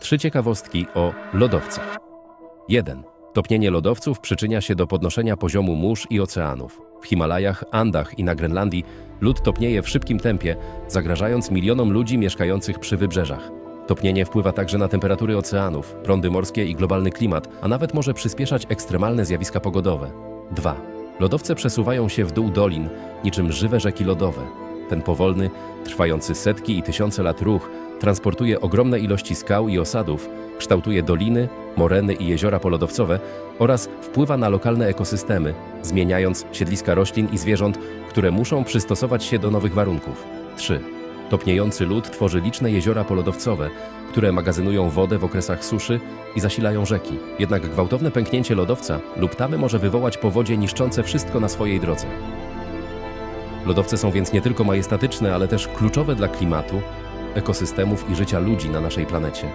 Trzy ciekawostki o lodowcach. 1. Topnienie lodowców przyczynia się do podnoszenia poziomu mórz i oceanów. W Himalajach, Andach i na Grenlandii lód topnieje w szybkim tempie, zagrażając milionom ludzi mieszkających przy wybrzeżach. Topnienie wpływa także na temperatury oceanów, prądy morskie i globalny klimat, a nawet może przyspieszać ekstremalne zjawiska pogodowe. 2. Lodowce przesuwają się w dół dolin, niczym żywe rzeki lodowe. Ten powolny, trwający setki i tysiące lat ruch transportuje ogromne ilości skał i osadów, kształtuje doliny, moreny i jeziora polodowcowe oraz wpływa na lokalne ekosystemy, zmieniając siedliska roślin i zwierząt, które muszą przystosować się do nowych warunków. 3. Topniejący lód tworzy liczne jeziora polodowcowe, które magazynują wodę w okresach suszy i zasilają rzeki. Jednak gwałtowne pęknięcie lodowca lub tamy może wywołać powodzie niszczące wszystko na swojej drodze. Lodowce są więc nie tylko majestatyczne, ale też kluczowe dla klimatu, ekosystemów i życia ludzi na naszej planecie.